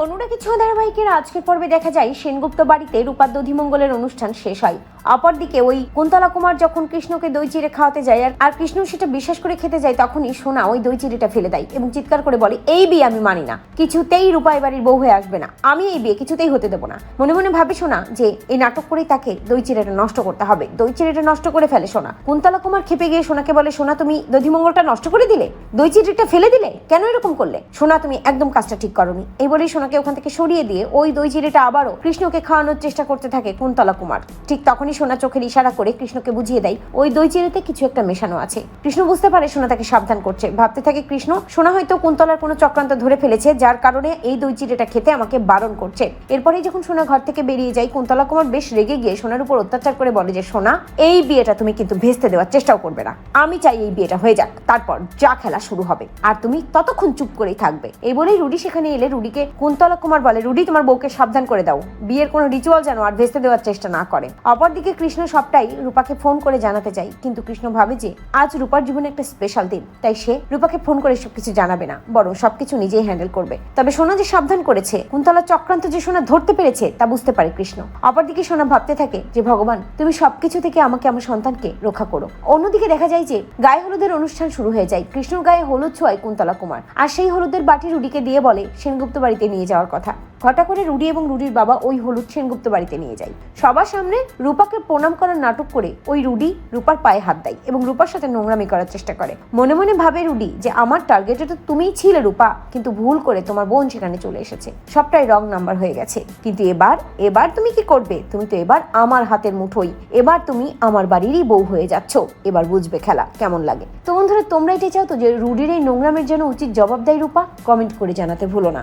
অনুরাগী ছ ধারাবাহিকের আজকের পর্বে দেখা যায়, সেনগুপ্ত বাড়িতে রূপার দধিমঙ্গলের অনুষ্ঠান শেষ হয়। অপরদিকে ওই কুন্তলা কুমার যখন কৃষ্ণকে দই চিড়ে খাওয়াতে যায় আর- কৃষ্ণ সেটা বিশ্বাস করে খেতে যায়, তখনই সোনা ওই দই চিড়েটা ফেলে দেয় এবং চিৎকার করে বলে, এই বিয়ে আমি মানি না। কিছুতেই রূপা এ বাড়ির বউ হয়ে আসবে না। আমি এই বিয়ে কিছুতেই হতে দেবো না। মনে মনে ভাবে সোনা যে এই নাটক করেই তাকে দই চিড়েটা নষ্ট করতে হবে। দই চিড়েটা নষ্ট করে ফেলে সোনা। কুন্তলা কুমার খেপে গিয়ে সোনাকে বলে, সোনা, তুমি দধিমঙ্গলটা নষ্ট করে দিলে? দই চিড়েটা ফেলে দিলে? কেন এরকম করলে? সোনা, তুমি একদম কাজটা ঠিক করনি। এই বলেই সোনাকে ওখান থেকে সরিয়ে দিয়ে ওই দই চিড়েটা আবারও কৃষ্ণকে খাওয়ানোর চেষ্টা করতে থাকে কুন্তলা কুমার। ঠিক তখনই সোনা চোখের ইশারা করে কৃষ্ণকে বুঝিয়ে দেয়, ওই দই চিড়েতে কিছু একটা মেশানো আছে। কৃষ্ণ বুঝতে পারে সোনা তাকে সাবধান করছে। ভাবতে থাকে, কৃষ্ণ, সোনা হয়তো কুন্তলার কোনো চক্রান্ত ধরে ফেলেছে, যার কারণে এই দই চিড়েটা খেতে আমাকে বারণ করছে। এরপরেই যখন সোনা ঘর থেকে বেরিয়ে যায়, কুন্তলা কুমার বেশ রেগে গিয়ে সোনার উপর অত্যাচার করে বলে যে, সোনা, এই বিয়েটা তুমি কিন্তু ভেস্তে দেওয়ার চেষ্টাও করবে না। আমি চাই এই বিয়েটা হয়ে যাক। তারপর যা খেলা শুরু হবে। আর তুমি ততক্ষণ চুপ করেই থাকবে। এই বলেই রুডি সেখানে এলে রুডিকে কুন্তলা কুমার বলে, রুডি, তোমার বউকে সাবধান করে দাও। বিয়ের কোনো রিচুয়াল যেন আর ভেস্তে দেওয়ার চেষ্টা না করে। অপরদিকে কৃষ্ণ সবটাই রূপাকে ফোন করে জানাতে চাই কিন্তু কৃষ্ণ ভাবে যে, আজ রূপার জীবনে একটা স্পেশাল দিন, তাই সে রূপাকে ফোন করে সবকিছু জানাবে না, বরং সবকিছু নিজেই হ্যান্ডেল করবে। তবে সোনা যে সাবধান করেছে, কুন্তলা চক্রান্ত যে সোনা ধরতে পেরেছে, তা বুঝতে পারে কৃষ্ণ। অপরদিকে সোনা ভাবতে থাকে যে, ভগবান, তুমি সবকিছু থেকে আমাকে, আমার সন্তানকে রক্ষা করো। অন্যদিকে দেখা যায় যে, গায়ে হলুদের অনুষ্ঠান শুরু হয়ে যায়। কৃষ্ণর গায়ে হলুদ ছোঁয়ায় কুন্তলা কুমার। আর সেই হলুদের বাটি রুডিকে দিয়ে বলে, সেনগুপ্ত বাড়িতে নিয়ে যাওয়ার কথা। ঘটা করে রুডি এবং রুডির বাবা ওই হলুদ সেনগুপ্ত বাড়িতে নিয়ে যায়। সবার সামনে রূপাকে প্রণাম করার নাটক করে ওই রুডি রূপার পায়ে হাত দেয় এবং রূপার সাথে নোংরামি করার চেষ্টা করে। মনে মনে ভাবে রুডি যে, আমার টার্গেটে তো তুমিই ছিলে রূপা, কিন্তু ভুল করে তোমার বোন সেখানে চলে এসেছে। সবটাই রং নাম্বার হয়ে গেছে। কিন্তু এবার এবার তুমি কি করবে? তুমি তো এবার আমার হাতের মুঠোই। এবার তুমি আমার বাড়িরই বউ হয়ে যাচ্ছ। এবার বুঝবে খেলা, কেমন লাগে? তো বন্ধুরা, তোমরা এটা চাও তো যে, রুডির এই নোংরামের জন্য উচিত জবাব দেয় রূপা? কমেন্ট করে জানাতে ভুলো না।